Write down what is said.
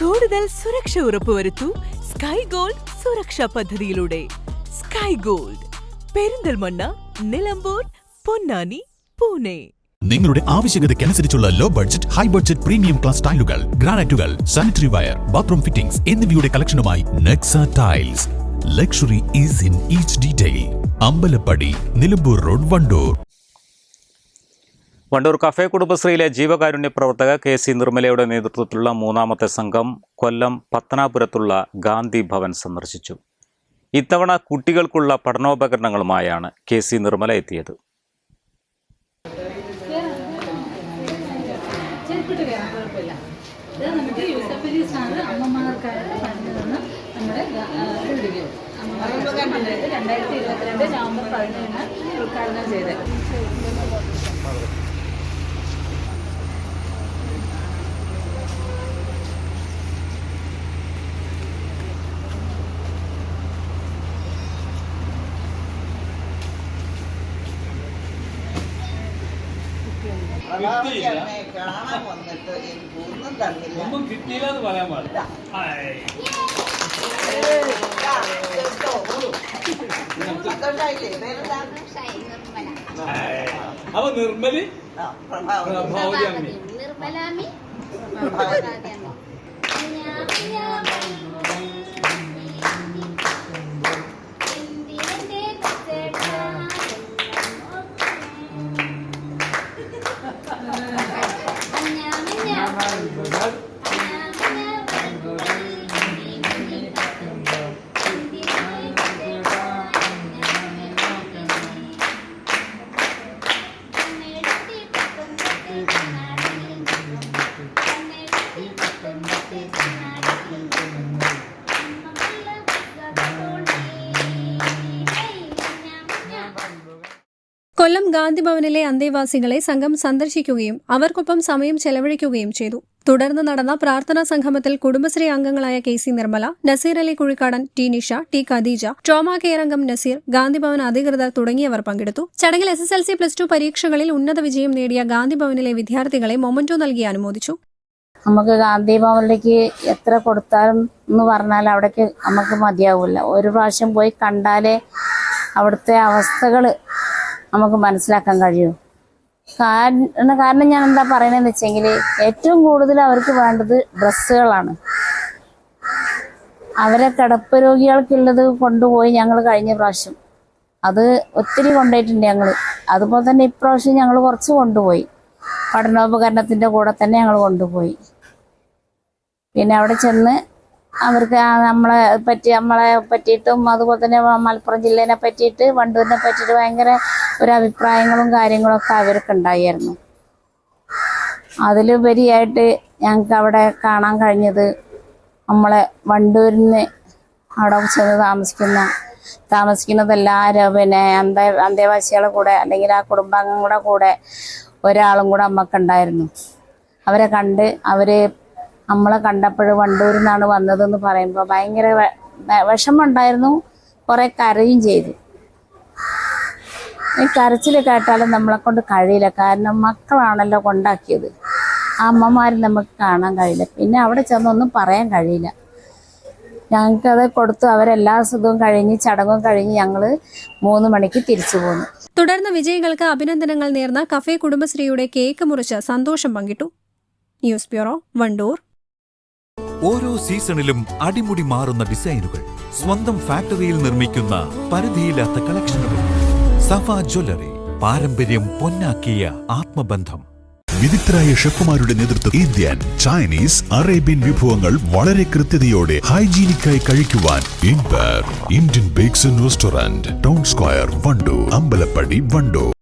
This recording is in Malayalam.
കൂടുതൽ സുരക്ഷ ഉറപ്പുവരുത്തൂ സ്കൈ ഗോൾഡ് സുരക്ഷാ പദ്ധതിയിലൂടെ. Sky Gold Perinthalmanna Nilambur Ponnani Pune. നിങ്ങളുടെ ആവശ്യകതയ്ക്കനുസരിച്ചുള്ള low budget high budget premium class ടൈലുകൾ ഗ്രാനൈറ്റുകൾ സാനിറ്ററി വയർ ബാത്റൂം ഫിറ്റിംഗ്സ് എന്നിവയുടെ കളക്ഷനുമായി Nexa tiles luxury is in each detail Ambalappadi Nilambur road Wandoor. Wandoor cafe കുടുംബശ്രീയിലെ ജീവകാരുണ്യ പ്രവർത്തക കെ സി നിർമ്മലയുടെ നേതൃത്വത്തിലുള്ള മൂന്നാമത്തെ സംഘം കൊല്ലം പത്തനാപുരത്തുള്ള ഗാന്ധി ഭവൻ സന്ദർശിച്ചു. ഇത്തവണ കുട്ടികൾക്കുള്ള പഠനോപകരണങ്ങളുമായാണ് കെ സി നിർമ്മല എത്തിയത്. രണ്ടായിരത്തി ഇരുപത്തിരണ്ട് നവംബർ പതിനേഴിന് ഉദ്ഘാടനം ചെയ്തത് കാണാൻ വന്നിട്ട് എനിക്ക് ഒന്നും തന്നില്ല. ഒന്നും കിട്ടിയില്ലെന്ന് പറയാൻ പാടില്ല. അപ്പൊ നിർമ്മൽ പ്രഭാവതി. അമ്മി. നിർമ്മലാമി. പ്രഭാവതി കൊല്ലം ഗാന്ധിഭവനിലെ അന്തേവാസികളെ സംഘം സന്ദർശിക്കുകയും അവർക്കൊപ്പം സമയം ചെലവഴിക്കുകയും ചെയ്തു. തുടർന്ന് നടന്ന പ്രാർത്ഥനാ സംഗമത്തിൽ കുടുംബശ്രീ അംഗങ്ങളായ K C Nirmala Naseer Ali Kuzhikkadan T Nisha T Khadeeja trauma care അംഗം നസീർ ഗാന്ധിഭവൻ അധികൃതർ തുടങ്ങിയവർ പങ്കെടുത്തു. ചടങ്ങിൽ S S L C plus two പരീക്ഷകളിൽ ഉന്നത വിജയം നേടിയ ഗാന്ധിഭവനിലെ വിദ്യാർത്ഥികളെ മൊമന്റോ നൽകി അനുമോദിച്ചു. നമുക്ക് ഗാന്ധിഭവനിലേക്ക് എത്ര കൊടുത്താലും എന്ന് പറഞ്ഞാൽ അവിടേക്ക് നമുക്ക് മതിയാവില്ല. ഒരു പ്രാവശ്യം പോയി കണ്ടാലേ അവിടുത്തെ അവസ്ഥകൾ നമുക്ക് മനസ്സിലാക്കാൻ കഴിയൂ. കാരണം കാരണം ഞാൻ എന്താ പറയണതെന്ന് വെച്ചെങ്കിൽ ഏറ്റവും കൂടുതൽ അവർക്ക് വേണ്ടത് ഡ്രസ്സുകളാണ്. അവരെ കിടപ്പ് രോഗികൾക്കുള്ളത് കൊണ്ടുപോയി ഞങ്ങൾ കഴിഞ്ഞ പ്രാവശ്യം. അത് ഒത്തിരി കൊണ്ടുപോയിട്ടുണ്ട് ഞങ്ങൾ അതുപോലെ തന്നെ ഇപ്രാവശ്യം ഞങ്ങൾ കുറച്ച് കൊണ്ടുപോയി. പഠനോപകരണത്തിന്റെ കൂടെ തന്നെ ഞങ്ങൾ കൊണ്ടുപോയി. പിന്നെ അവിടെ ചെന്ന് അവർക്ക് നമ്മളെ പറ്റി നമ്മളെ പറ്റിയിട്ടും അതുപോലെ തന്നെ മലപ്പുറം ജില്ലേനെ പറ്റിയിട്ട് വണ്ടൂരിനെ പറ്റിയിട്ട് ഭയങ്കര ഒരു അഭിപ്രായങ്ങളും കാര്യങ്ങളൊക്കെ അവർക്ക് ഉണ്ടായിരുന്നു. അതിലുപരിയായിട്ട് ഞങ്ങൾക്ക് അവിടെ കാണാൻ കഴിഞ്ഞത് നമ്മളെ വണ്ടൂരിൽ അവിടെ ചെന്ന് താമസിക്കുന്ന താമസിക്കുന്നത് എല്ലാവരും പിന്നെ അന്ത അന്തേവാസികളുടെ കൂടെ അല്ലെങ്കിൽ ആ കുടുംബാംഗങ്ങളുടെ കൂടെ ഒരാളും കൂടെ അമ്മക്കുണ്ടായിരുന്നു അവരെ കണ്ട് അവർ നമ്മളെ കണ്ടപ്പോൾ വണ്ടൂരിൽ നിന്നാണ് വന്നതെന്ന് പറയുമ്പോൾ ഭയങ്കര വിഷമമുണ്ടായിരുന്നു. കുറെ കരയും ചെയ്തു. ഈ കരച്ചിൽ കേട്ടാലും നമ്മളെ കൊണ്ട് കഴിയില്ല. കാരണം മക്കളാണല്ലോ കൊണ്ടാക്കിയത്. ആ അമ്മമാർ നമുക്ക് കാണാൻ കഴിയില്ല. പിന്നെ അവിടെ ചെന്നൊന്നും പറയാൻ കഴിയില്ല. ഞങ്ങൾക്കത് കൊടുത്തു. അവരെല്ലാ സുഖവും കഴിഞ്ഞ് ചടങ്ങും കഴിഞ്ഞ് ഞങ്ങൾ മൂന്ന് മണിക്ക് തിരിച്ചു പോന്നു. തുടർന്ന് വിജയികൾക്ക് അഭിനന്ദനങ്ങൾ നേർന്ന കഫേ കുടുംബശ്രീയുടെ കേക്ക് മുറിച്ച് സന്തോഷം പങ്കിട്ടു. News bureau Wandoor. ഓരോ സീസണിലും അടിമുടി മാറുന്ന ഡിസൈനുകൾ സ്വന്തം ഫാക്ടറിയിൽ നിർമ്മിക്കുന്ന പരിധിയില്ലാത്ത കളക്ഷനുകൾ. സഫ ജ്വല്ലറി പാരമ്പര്യം പൊന്നാക്കിയ ആത്മബന്ധം. വിദഗ്ധരായ ഷെഫുമാരുടെ നേതൃത്വം ഇന്ത്യൻ ചൈനീസ് അറേബ്യൻ വിഭവങ്ങൾ വളരെ കൃത്യതയോടെ ഹൈജീനിക്കായി കഴിക്കുവാൻ Indian bakes restaurant town square Wandoor Ambalappadi Wandoor.